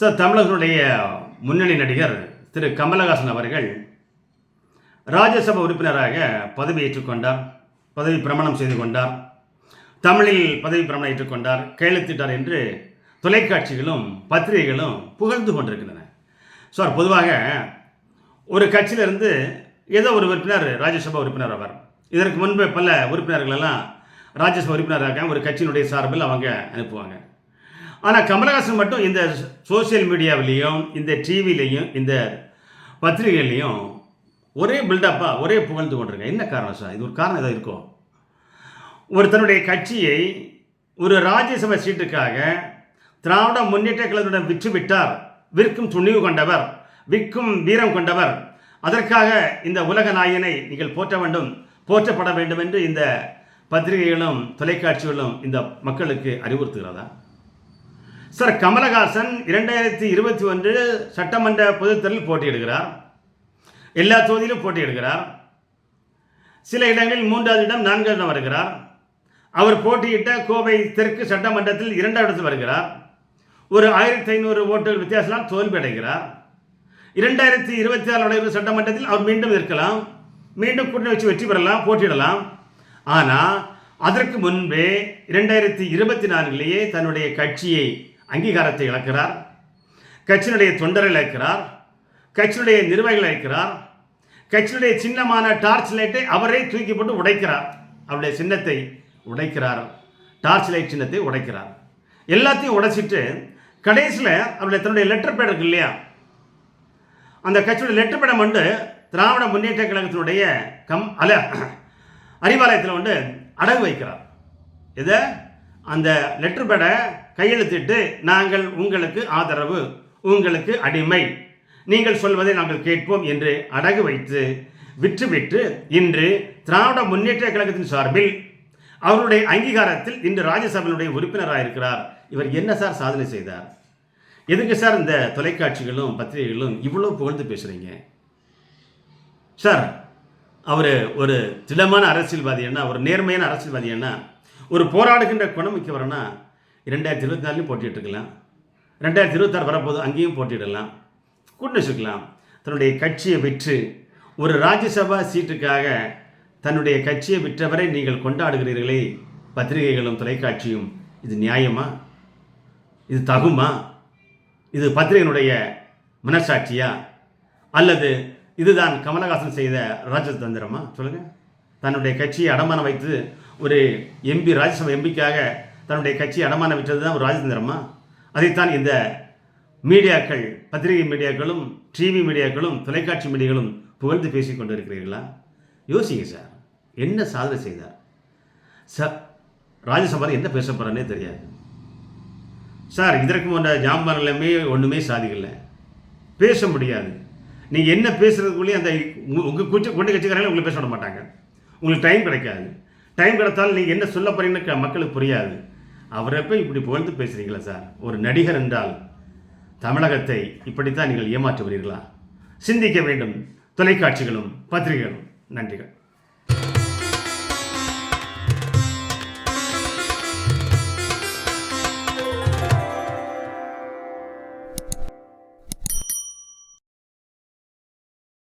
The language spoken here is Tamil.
சார் தமிழர்களுடைய முன்னணி நடிகர் திரு கமலஹாசன் அவர்கள் ராஜ்யசபா உறுப்பினராக பதவி ஏற்றுக்கொண்டார் பதவி பிரமாணம் செய்து கொண்டார் தமிழில் பதவி பிரமாணம் ஏற்றுக்கொண்டார் கையெழுத்திட்டார் என்று தொலைக்காட்சிகளும் பத்திரிகைகளும் புகழ்ந்து கொண்டிருக்கின்றன. சார் பொதுவாக ஒரு கட்சியிலிருந்து ஏதோ ஒரு உறுப்பினர் ராஜ்யசபா உறுப்பினர் அவர் இதற்கு முன்பு பல உறுப்பினர்கள் எல்லாம் ராஜ்யசபா உறுப்பினராக ஒரு கட்சியினுடைய சார்பில் அவங்க அனுப்புவாங்க. ஆனால் கமலஹாசன் மட்டும் இந்த சோஷியல் மீடியாவிலையும் இந்த டிவிலையும் இந்த பத்திரிகையிலையும் ஒரே பில்டப்பாக ஒரே புகழ்ந்து கொண்டிருங்க என்ன காரணம் சார்? இது ஒரு காரணம் எதாவது இருக்கும் ஒரு தன்னுடைய கட்சியை ஒரு ராஜ்யசபா சீட்டுக்காக திராவிட முன்னேற்ற கழகத்துடன் விற்று விட்டார். விற்கும் துணிவு கொண்டவர் விற்கும் வீரம் கொண்டவர். அதற்காக இந்த உலக நாயனை நீங்கள் போற்ற வேண்டும் போற்றப்பட வேண்டும் என்று இந்த பத்திரிகைகளும் தொலைக்காட்சிகளும் இந்த மக்களுக்கு அறிவுறுத்துகிறதா? சார் கமலஹாசன் இரண்டாயிரத்தி இருபத்தி ஒன்று சட்டமன்ற பொதுத்தேர்தலில் போட்டியிடுகிறார். எல்லா தொகுதியிலும் போட்டியிடுகிறார். சில இடங்களில் மூன்றாவது இடம் நான்காவது இடம் வருகிறார். அவர் போட்டியிட்ட கோவை தெற்கு சட்டமன்றத்தில் இரண்டாவது இடத்தில் வருகிறார். ஒரு ஆயிரத்தி ஐநூறு ஓட்டுகள் வித்தியாசம் தோல்வி அடைகிறார். இரண்டாயிரத்தி இருபத்தி ஆறு நடைபெறும் சட்டமன்றத்தில் அவர் மீண்டும் இருக்கலாம் மீண்டும் கூட்டணி வச்சு வெற்றி பெறலாம் போட்டியிடலாம். ஆனால் அதற்கு முன்பே இரண்டாயிரத்தி இருபத்தி நான்கிலேயே தன்னுடைய கட்சியை அங்கீகாரத்தை இழக்கிறார். கட்சியினுடைய தொண்டரை இழக்கிறார். கட்சியினுடைய நிர்வாகிகள் இழக்கிறார். கட்சியினுடைய சின்னமான டார்ச் லைட்டை அவரே தூக்கி போட்டு உடைக்கிறார். அவருடைய சின்னத்தை உடைக்கிறார். டார்ச் லைட் சின்னத்தை உடைக்கிறார். எல்லாத்தையும் உடைச்சிட்டு கடைசியில் அவருடைய தன்னுடைய லெட்டர் பேட் இருக்கு இல்லையா? அந்த கட்சியோட லெட்டர் பேடை வந்து திராவிட முன்னேற்ற கழகத்தினுடைய கம் அல அறிவாலயத்தில் வந்து அடகு வைக்கிறார். எதை? அந்த லெட்டர் பேடை கையெழுத்திட்டு நாங்கள் உங்களுக்கு ஆதரவு உங்களுக்கு அடிமை. நீங்கள் சொல்வதை நாங்கள் கேட்போம் என்று அடகு வைத்து விற்றுவிட்டு இன்று திராவிட முன்னேற்ற கழகத்தின் சார்பில் அவருடைய அங்கீகாரத்தில் இன்று ராஜ்யசபையினுடைய உறுப்பினராக இருக்கிறார். இவர் என்ன சார் சாதனை செய்தார்? எதுக்கு சார் இந்த தொலைக்காட்சிகளும் பத்திரிகைகளும் இவ்வளோ புகழ்ந்து பேசுகிறீங்க சார் அவர் ஒரு திடமான அரசியல்வாதி என்ன? ஒரு நேர்மையான அரசியல்வாதி என்ன? ஒரு போராடுகின்ற குணம் மிக்கவர்னா ரெண்டாயிரத்தி இருபத்தி நாலுலையும் போட்டிட்டுருக்கலாம் ரெண்டாயிரத்தி இருபத்தாறு வரப்போது அங்கேயும் போட்டிடலாம் கூட்டு வச்சுக்கலாம் தன்னுடைய கட்சியை விற்று ஒரு ராஜ்யசபா சீட்டுக்காக தன்னுடைய கட்சியை விற்றவரை நீங்கள் கொண்டாடுகிறீர்களே பத்திரிகைகளும் தொலைக்காட்சியும் இது நியாயமா? இது தகுமா? இது பத்திரிகையினுடைய மனசாட்சியா? அல்லது இதுதான் கமலஹாசன் செய்த ராஜதந்திரமா? சொல்லுங்கள் தன்னுடைய கட்சியை அடமானம் வைத்து ஒரு எம்பி ராஜ்யசபா எம்பிக்காக தன்னுடைய கட்சியை அடமான விட்டது தான் ஒரு ராஜதந்திரமா? அதைத்தான் இந்த மீடியாக்கள் பத்திரிகை மீடியாக்களும் டிவி மீடியாக்களும் தொலைக்காட்சி மீடியாக்களும் புகழ்ந்து பேசிக் கொண்டு இருக்கிறீர்களா யோசிங்க சார் என்ன சாதனை செய்தார்? சார் ராஜ்யசபாவில் என்ன பேச போகிறானே தெரியாது. சார் இதற்கு முன்ன ஜாம்பான்களுமே ஒன்றுமே சாதிக்கலை. பேச முடியாது. நீங்கள் என்ன பேசுறதுக்குள்ளேயே அந்த உங்கள் கூச்ச கொண்டு கட்சிக்காரங்களே உங்களை பேச விட மாட்டாங்க. உங்களுக்கு டைம் கிடைக்காது. டைம் கிடைத்தாலும் நீங்கள் என்ன சொல்ல போகிறீங்கன்னு மக்களுக்கு புரியாது. அவரை போய் இப்படி புகழ்ந்து பேசுகிறீங்களா சார்? ஒரு நடிகர் என்றால் தமிழகத்தை இப்படித்தான் நீங்கள் ஏமாற்றுகிறீர்களா? சிந்திக்க வேண்டும். தொலைக்காட்சிகளும் பத்திரிகைகளும். நன்றிகள்.